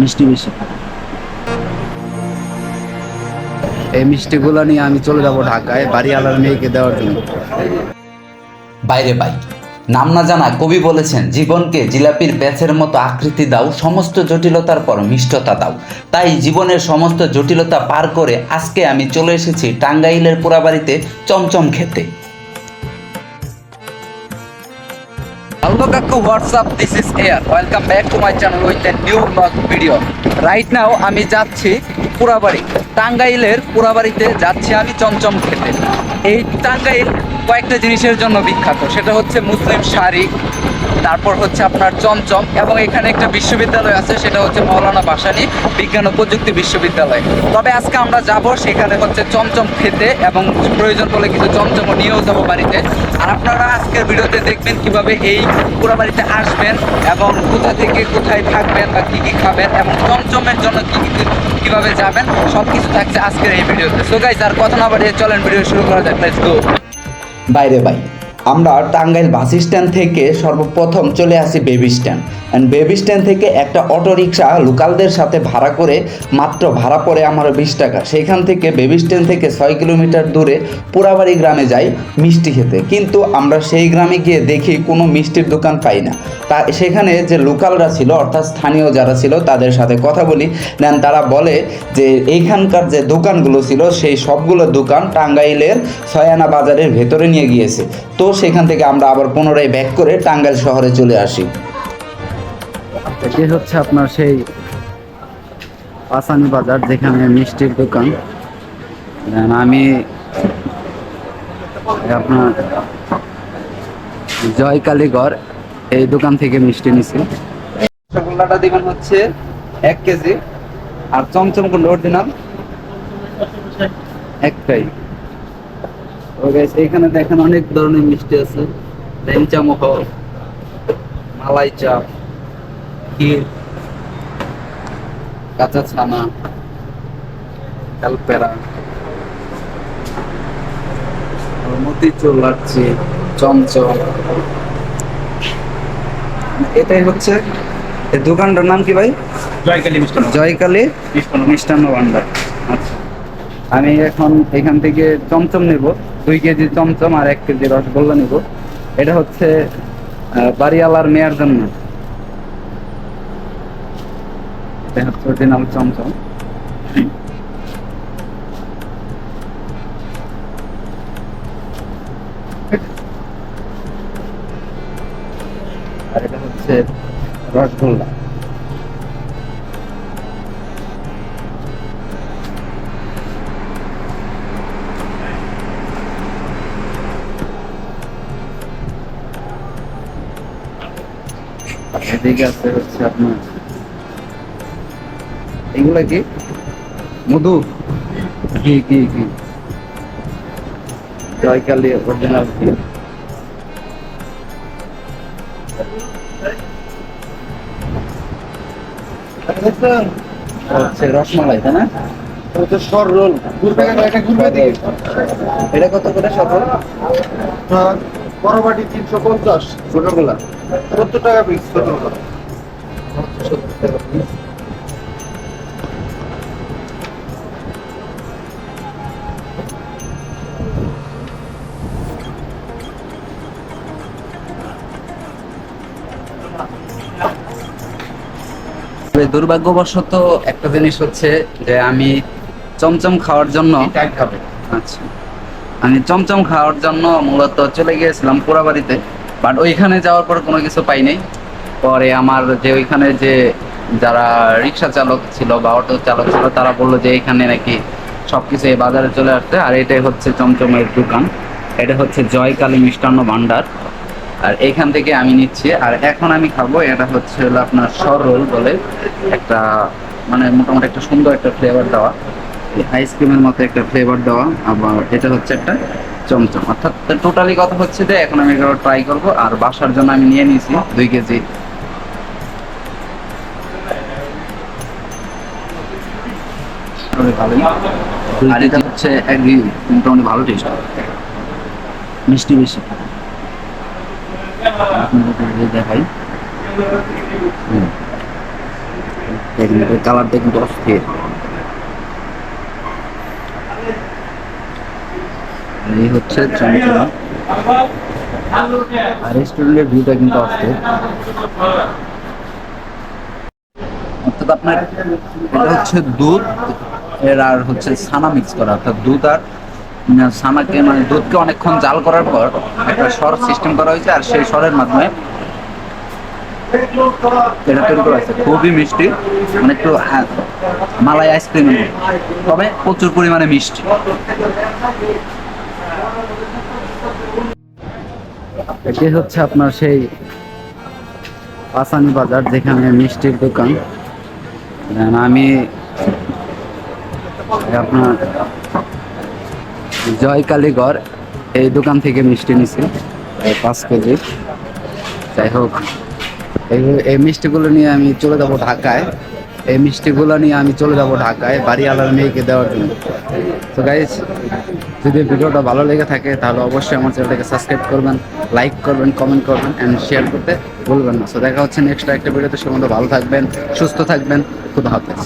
মিষ্টি বেশি এই নিয়ে আমি চলে ঢাকায় বাড়িওয়ালার মেয়েকে দেওয়ার জন্য। বাইরে বাই নাম না জানা কবি বলেছেন, জীবনকে জিলাপির প্যাচের মতো আকৃতি দাও, সমস্ত জটিলতার পর মিষ্টতা দাও। তাই জীবনের সমস্ত জটিলতা পার করে আজকে আমি চলে এসেছি টাঙ্গাইলের পোড়াবাড়িতে চমচম খেতে। Hello Kakku, what's up? This is Air. Welcome back to my channel with a new vlog video. Right now আমি যাচ্ছি পুরাবাড়ি টাঙ্গাইলের পুরাবাড়িতে যাচ্ছি আমি চমচম খেতে এই টাঙ্গাইল কয়েকটা জিনিসের জন্য বিখ্যাত সেটা হচ্ছে মুসলিম শাড়ি তারপর হচ্ছে আপনার চমচম এবং এখানে একটা বিশ্ববিদ্যালয় আছে, সেটা হচ্ছে মৌলানা ভাসানী বিজ্ঞান ও প্রযুক্তি বিশ্ববিদ্যালয়। তবে আজকে আমরা যাব সেখানে হচ্ছে চমচম খেতে এবং প্রয়োজন হলে কিছু চমচমও নিয়েও যাব বাড়িতে। আর আপনারা আজকের ভিডিওতে দেখবেন কীভাবে এই পুরো বাড়িতে আসবেন এবং কোথা থেকে কোথায় থাকবেন বা কী কী খাবেন এবং চমচমের জন্য কি কি কীভাবে যাবেন সব কিছু থাকছে আজকের এই ভিডিওতে। সো গাইজ আর কথা না বাড়িয়ে চলেন, ভিডিও শুরু করা যাক। লেটস গো বাইরে বাই আমরা টাঙ্গাইল বাস স্ট্যান্ড থেকে সর্বপ্রথম চলে আসি বেবি স্ট্যান্ড বেবি স্ট্যান্ড থেকে একটা অটো রিক্সা লোকালদের সাথে ভাড়া করে মাত্র ভাড়া পড়ে আমার বিশ টাকা। সেখান থেকে বেবি স্ট্যান্ড থেকে ছয় কিলোমিটার দূরে পুরাবাড়ি গ্রামে যাই মিষ্টি খেতে। কিন্তু আমরা সেই গ্রামে গিয়ে দেখি কোনো মিষ্টির দোকান পাই না। তা সেখানে যে লোকালরা ছিল, অর্থাৎ স্থানীয় যারা ছিল, তাদের সাথে কথা বলি। দেন তারা বলে যে এইখানকার যে দোকানগুলো ছিল, সেই সবগুলো দোকান টাঙ্গাইলের ছয়ানা বাজারের ভেতরে নিয়ে গিয়েছে। তো সেখান থেকে আমরা আবার পুনরায় ব্যাক করে টাঙ্গাইল শহরে চলে আসি। এটি হচ্ছে আপনার সেই পাসানি বাজার, যেখানে মিষ্টির দোকান। আমি আপনার জয়কালীগড় এই দোকান থেকে মিষ্টি নিছি। রসগোল্লাটা দিবেন হচ্ছে এক কেজি, আর চমচম কোনটা অরিজিনাল একটাই। এইখানে দেখেন অনেক ধরনের মিষ্টি আছে। লেংচা মহল মালাই চাপ। ক্ষীর কাঁচা ছানা কালপেরা মতিচুর লাচ্ছি চমচম। এটাই হচ্ছে দোকানটার নাম কি ভাই? জয়কালী মিষ্টান্ন জয়কালী? মিষ্টান্ন ভান্ডার। আচ্ছা। আমি এখন এখান থেকে চমচম নেব দুই কেজি চমচম আর এক কেজি রসগোল্লা নেব। এটা হচ্ছে বাড়িওয়ালার মেয়ার জন্য। হচ্ছে অরিজিনাল চমচম। আর এটা হচ্ছে রসগোল্লা। এদিকে আছে হচ্ছে আপনার এগুলা কি? মধু? কি কি কি জয়কালী অরিজিনাল কি? হচ্ছে রসমালাই তাই না? সর রোল এটা কত করে সফল বড় বাটি তিনশো পঞ্চাশ। ছোটগুলা সত্তর টাকা পিস তবে দুর্ভাগ্যবশত একটা জিনিস হচ্ছে যে আমি চমচম খাওয়ার জন্য আচ্ছা। আমি চমচম খাওয়ার জন্য মূলত চলে গিয়েছিলাম পোড়াবাড়িতে বাট ওইখানে যাওয়ার পর কোনো কিছু পাই নাই। পরে আমার যে ওইখানে যে যারা রিক্সা চালক ছিল বা অটো চালক ছিল তারা বলল যে এখানে নাকি সবকিছু এই বাজারে চলে আসছে। আর এটাই হচ্ছে চমচমের দোকান। এটা হচ্ছে জয়কালী মিষ্টান্ন ভান্ডার আর এখান থেকে আমি নিচ্ছি। আর এখন আমি খাব, এটা হচ্ছে হলো আপনার সরল বলে একটা মানে মোটামুটি একটা সুন্দর একটা ফ্লেভার দেওয়া। আইসক্রিমের মতো একটা ফ্লেভার দেওয়া, আবার এটা হচ্ছে একটা চমচম। অর্থাৎ টোটালি কথা হচ্ছে যে এখন আমি এগুলো ট্রাই করব, আর বাসার জন্য আমি নিয়ে নিয়েছি দুই কেজি। আর এটা হচ্ছে মোটামুটি ভালো টেস্ট মিষ্টি বেশি কালারটা কিন্তু অস্থির। এই হচ্ছে চমচম। আর রেস্টুরেন্টের ভিউটা কিন্তু অস্থির। অর্থাৎ আপনার এটা হচ্ছে দুধ, এর আর হচ্ছে ছানা মিক্স করা। অর্থাৎ দুধ আর ছানাকে মানে দুধকে অনেকক্ষণ জাল করার পর একটা সর সিস্টেম করা হয়েছে আর সেই সরের মাধ্যমে এটা তৈরি করা হয়েছে। খুবই মিষ্টি মানে একটু মালাই আইসক্রিম তবে প্রচুর পরিমাণে মিষ্টি। এটি হচ্ছে আপনার সেই পাসানি বাজার, যেখানে মিষ্টির দোকান। আমি আপনার জয় কালীগড় এই দোকান থেকে মিষ্টি নিছি পাঁচ কেজি। যাই হোক, এই এই মিষ্টিগুলো নিয়ে আমি চলে যাব ঢাকায়। এই মিষ্টিগুলো নিয়ে আমি চলে যাব ঢাকায় বাড়িওয়ালার মেয়েকে দেওয়ার জন্য। তো গাইজ যদি ভিডিওটা ভালো লেগে থাকে, তাহলে অবশ্যই আমার চ্যানেলটাকে সাবস্ক্রাইব করবেন লাইক করবেন কমেন্ট করবেন অ্যান্ড শেয়ার করতে ভুলবেন না। সো দেখা হচ্ছে নেক্সট একটা ভিডিওতে। সে ভালো থাকবেন, সুস্থ থাকবেন, খুদা হাফেজ।